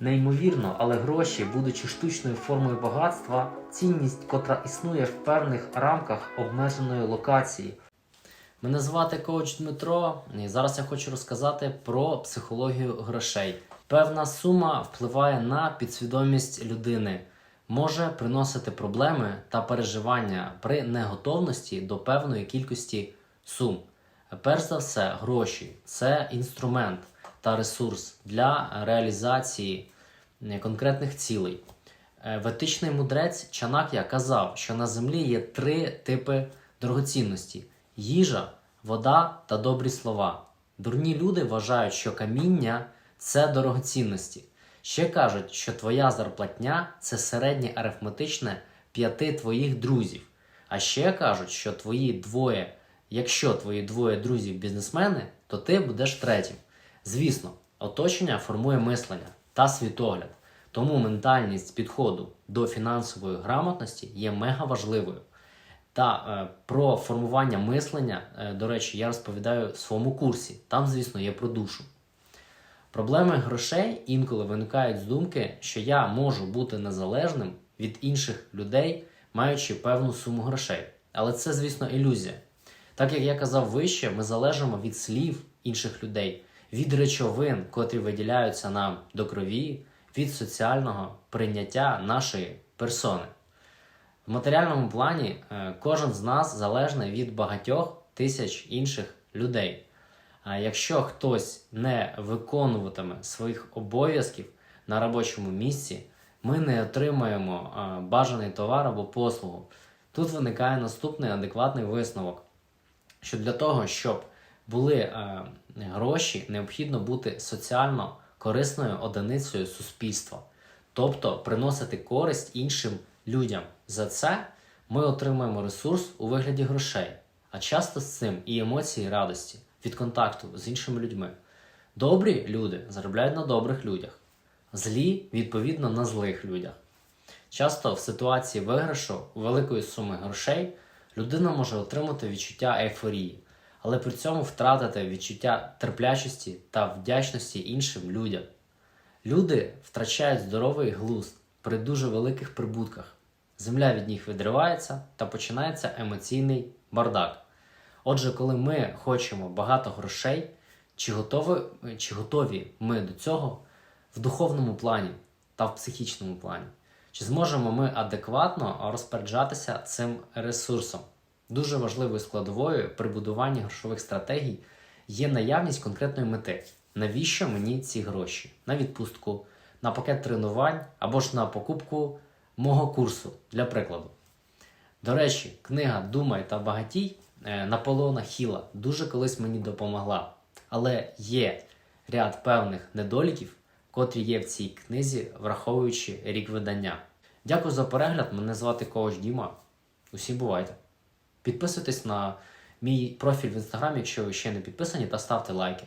Неймовірно, але гроші, будучи штучною формою багатства, цінність, котра існує в певних рамках обмеженої локації. Мене звати коуч Дмитро, і зараз я хочу розказати про психологію грошей. Певна сума впливає на підсвідомість людини, може приносити проблеми та переживання при неготовності до певної кількості сум. Перш за все, гроші це інструмент та ресурс для реалізації е, конкретних цілей. Е, Етичний мудрець Чанак'я казав, що на землі є три типи дорогоцінності: їжа, вода та добрі слова. Дурні люди вважають, що каміння це дорогоцінності. Ще кажуть, що твоя зарплатня це середнє арифметичне п'яти твоїх друзів. А ще кажуть, що твої двоє, якщо твої двоє друзів бізнесмени, то ти будеш третім. Звісно, оточення формує мислення та світогляд, тому ментальність підходу до фінансової грамотності є мега важливою. Та е, про формування мислення, е, до речі, я розповідаю в своєму курсі. Там, звісно, є про душу. Проблеми грошей інколи виникають з думки, що я можу бути незалежним від інших людей, маючи певну суму грошей. Але це, звісно, ілюзія. Так як я казав вище, ми залежимо від слів інших людей, від речовин, котрі виділяються нам до крові, від соціального прийняття нашої персони. В матеріальному плані е, кожен з нас залежний від багатьох тисяч інших людей. А якщо хтось не виконуватиме своїх обов'язків на робочому місці, ми не отримаємо е, бажаний товар або послугу. Тут виникає наступний адекватний висновок, що для того, щоб були е, гроші, необхідно бути соціально корисною одиницею суспільства, тобто приносити користь іншим людям. За це ми отримуємо ресурс у вигляді грошей, а часто з цим і емоції радості від контакту з іншими людьми. Добрі люди заробляють на добрих людях, злі, відповідно, на злих людях. Часто в ситуації виграшу великої суми грошей людина може отримати відчуття ейфорії, але при цьому втратити відчуття терплячості та вдячності іншим людям. Люди втрачають здоровий глузд при дуже великих прибутках. Земля від них відривається та починається емоційний бардак. Отже, коли ми хочемо багато грошей, чи готові, чи готові ми до цього в духовному плані та в психічному плані? Чи зможемо ми адекватно розпоряджатися цим ресурсом? Дуже важливою складовою при будуванні грошових стратегій є наявність конкретної мети. Навіщо мені ці гроші? На відпустку, на пакет тренувань або ж на покупку мого курсу, для прикладу. До речі, книга Думай та багатій е, Наполеона Хіла дуже колись мені допомогла. Але є ряд певних недоліків, котрі є в цій книзі, враховуючи рік видання. Дякую за перегляд. Мене звати Коуч Діма. Усім бувайте! Підписуйтесь на мій профіль в інстаграмі, якщо ви ще не підписані, та ставте лайки.